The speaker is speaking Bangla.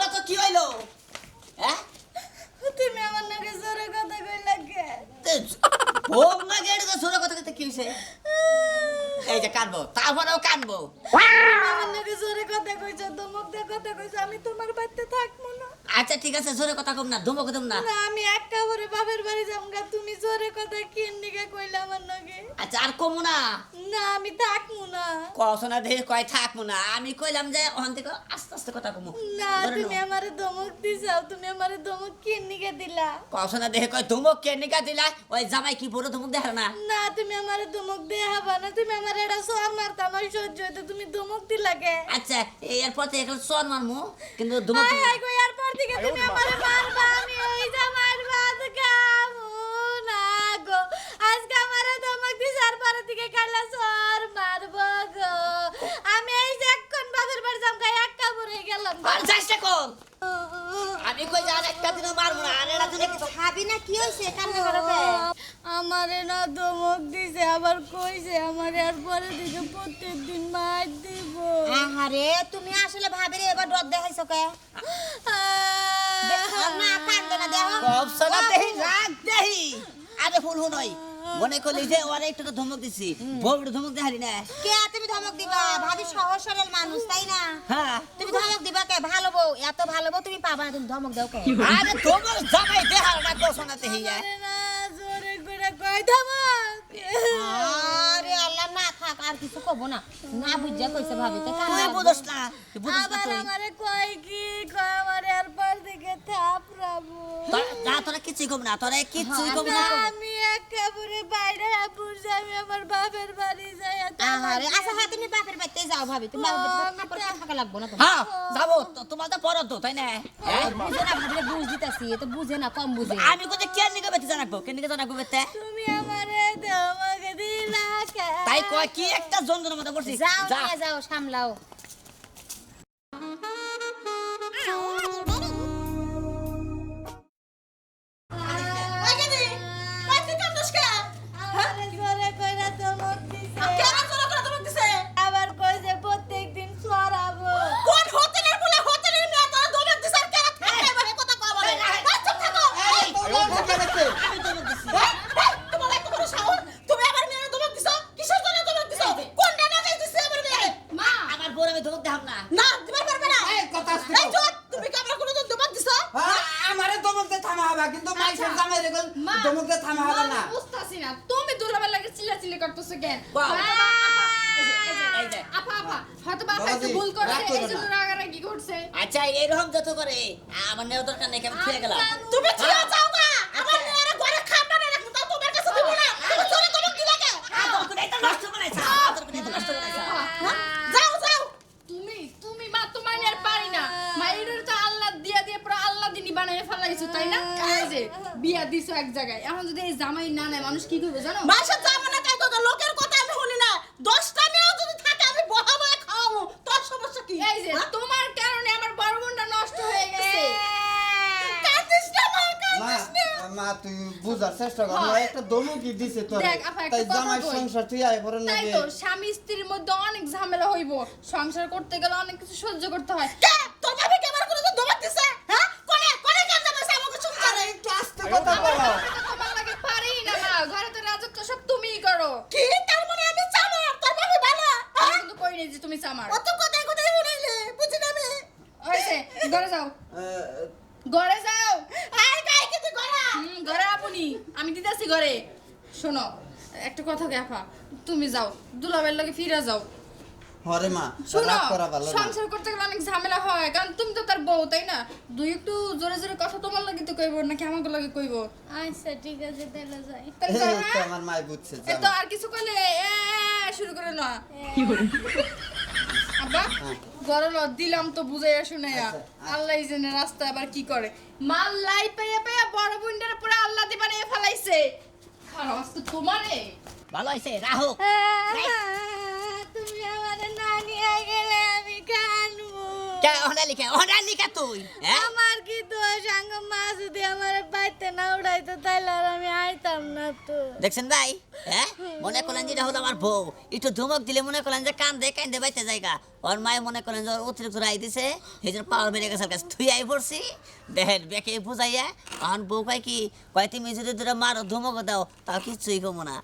না তো কি হইল? হ্যাঁ? তুমি আমার নাকি জোরে কথা কই লাগে ভোগ না গেড়ে তো কথা কথা কি হইছে? এই যে কানবো তারপরেও কানবো। আমার নাকি জোরে কথা কইছো ধমক দিয়ে কথা কইছো আমি তোমার বাড়িতে থাকব না। আচ্ছা ঠিক আছে জোরে কথা কম না ধুমো কদম না। না আমি একা করে বাপের বাড়ি যামগা তুমি জোরে কথা কিন নিকে কইলা আমার নাকি। আচ্ছা আর কমু না। না আমি থাকব না। দেখে কয় থাকব না আমি কইলাম যে ওখান থেকে আস্তে আস্তে কথা কমু। না তুমি আমারে ধমক দিছাও তুমি আমারে ধমক কিন নিকে দিলা? দেখে কয় ধুমক নিকা দিলা? ওই জামাই কি বড় ধুমক দেখা না? না তুমি আমারে ধমক দেখাবা না তুমি আমার এটা সর মারতা আমার সহ্য হইতো তুমি ধমক দিলা কে? আচ্ছা এরপর থেকে এখন সর মারমু কিন্তু ধুমক আয় আয় কই আর পর থেকে তুমি আমারে কই যে একটা দিনও মারবো না আর এটা দিনে কিছু ভাবি না? কি হয়েছে কান্না করতে আমারে না ধমক দিছে আবার কইছে আমারে আর পরে দিকে প্রত্যেকদিন মার দিব। আহারে তুমি আসলে ভাবি রে এবার ডর দেখাইছো কে? দেখো না কান্দ না দেখো। কসনা দেহি রাগ দেহি। আরে ফুল হুনই মনে করলি যে ওরে একটু ধমক দিছি। বড় ধমক দেখালি না। কে তুমি ধমক দিবা? ভাবি সহজ সরল মানুষ তাই না? হ্যাঁ। তুমি ধমক দিবা কে? ভালো বউ এত ভালো বউ তুমি পাবা না তুমি ধমক দাও কে? আরে ধমক জামাই দেখাল না কসনা দেহি আমারে না জোরে করে কই ধমক। আরে আল্লাহ না থাক আর কিছু কব না। না বুঝা কইছে ভাবি তো তুই বুঝস না তুই বুঝস না আবার আমারে কয় কি? কয় আমারে আর পর দিকে থাপড়াবো তোরা- না তোরা কিছুই কব না তোরা কিছুই কব না আমি একেবারে বাইরে আপুর যাই আমার বাপের বাড়ি যাই আহারে আচ্ছা হ্যাঁ তুমি বাপের বাড়িতে যাও ভাবি। তুমি বাপের বাড়িতে কাপড় থাকা লাগবো না তোমার হ্যাঁ যাব তোমার তো পড়ো তো তাই না? হ্যাঁ? বুঝে না ভাবি বুঝ দিতাছি এ তো বুঝে না কম বুঝে। আমি কোথায় কেন নিকে বেতে জানাব কেন নিকে জানাব বেতে তুমি আমারে ধমক দিলা তাই কয় কি একটা যন্ত্রণার মতো করছিস যাও যাও সামলাও। হ্যাঁ, আমারে থামা হবে কিন্তু মাইসের জামাই রে দমকতে থামা হবে না। বুঝতাছি না। তুমি দুলাবের লাগে করতেছো কেন? আপা-। আপা হয়তো একটু ভুল করছে এই জন্য রাগারাগি করছে। আচ্ছা এরকম যত করে আমার নেওয়া দরকার নেই কেন খেয়ে গেলাম? তুমি ছিড়া যাও গা আমার আচ্ছা। মেয়েরা ঘরে খাবার না রাখো তাও তোমার কাছে দিব না তুমি চলে তোমার কি লাগে আদর করে এটা নষ্ট বানাইছে আদর করে এটা নষ্ট বানাইছে যাও যাও তুমি তুমি মা তোমার নিয়ে আর পারি না মা এটার তো আল্লাহ দিয়া দিয়ে পুরো আল্লাহ দিনই বানাই ফেলাইছো তাই না? এই যে বিয়া দিছো এক জায়গায়। এখন যদি এই জামাই না নেয় মানুষ কি করবে জানো? বাসা যাব না তাই তো লোকের কথা আমি শুনি না। দশটা মেয়েও যদি থাকে আমি বহা বহা খাওয়াবো। তোর সমস্যা কি? এই যে তোমার কারণে আমার বড় বোনটা নষ্ট হয়ে গেছে। কাঁদিস না মা মা কাঁদিস না। মা তুই বুঝার চেষ্টা কর। হ্যাঁ। একটা দমকি দিছে তোর। তাই জামাই সংসার তুই আয় পরে তাই তো স্বামী স্ত্রীর মধ্যে অনেক ঝামেলা হইব। সংসার করতে গেলে অনেক কিছু সহ্য করতে হয় কে তোর ভাবি কে আমার কোনো দমক দিছে হ্যাঁ কোনে কোনে কেন যাবে আমাকে চুপ করে একটু আস্তে কথা বলো এটা তোমার লাগে পারেই না মা ঘরে তো রাজত্ব সব তুমিই করো কি তার মানে আমি চামার তোর ভাবি ভালো আমি যে তুমি চামার। অত কথাই কথাই শুনাইলে বুঝি না আমি। হইছে ঘরে যাও। ঘরে যাও। আই গাই কিছু করা হুম ঘরে আপনি। আমি দিতেছি ঘরে। শোনো একটা কথা দেখা তুমি যাও দুলাবের লাগে ফিরে যাও। হরে মা শোনো করা ভালো সংসার করতে গেলে অনেক ঝামেলা হয় কারণ তুমি তো তার বউ তাই না? দুই একটু জোরে জোরে কথা তোমার লাগে তো কইব নাকি আমাকে লাগে কইব? আচ্ছা ঠিক আছে তাহলে যাই। তাহলে তো হ্যাঁ? আমার মাই বুঝছে এ তো আর কিছু করলে এ, এ, শুরু করে না। আব্বা গরল দিলাম তো বুঝাইয়া শুনে আচ্ছা, আল্লাহ জেনে রাস্তা আবার কি করে? মাল লাই পাইয়া পাইয়া বড় বুন্ডার পুরো আল্লাহ দি বানিয়ে ফেলাইছে। খারাপ তোমারে ভালো হয়েছে রাহো কে তুই হ্যাঁ? আমার কি তো সাঙ্গ মা যদি আমার বাইতে না উড়াইতো তাইলে আর আমি আইতাম না তো। দেখছেন ভাই? হ্যাঁ? মনে করলেন যেটা হলো আমার বউ। একটু ধমক দিলে মনে করলেন যে কান্দে কান্দে বাইতে জায়গা। ওর মায়ে মনে করেন যে ওর অতিরিক্ত রাই দিছে সেই জন্য পাওয়ার বেড়ে গেছে কাছে। থুই আই পড়ছি দেখেন বেকে বুঝাইয়া। এখন বউ কয় কি কয় তুমি যদি দুটো মারো ধমক দাও তাও কিছুই কমো না।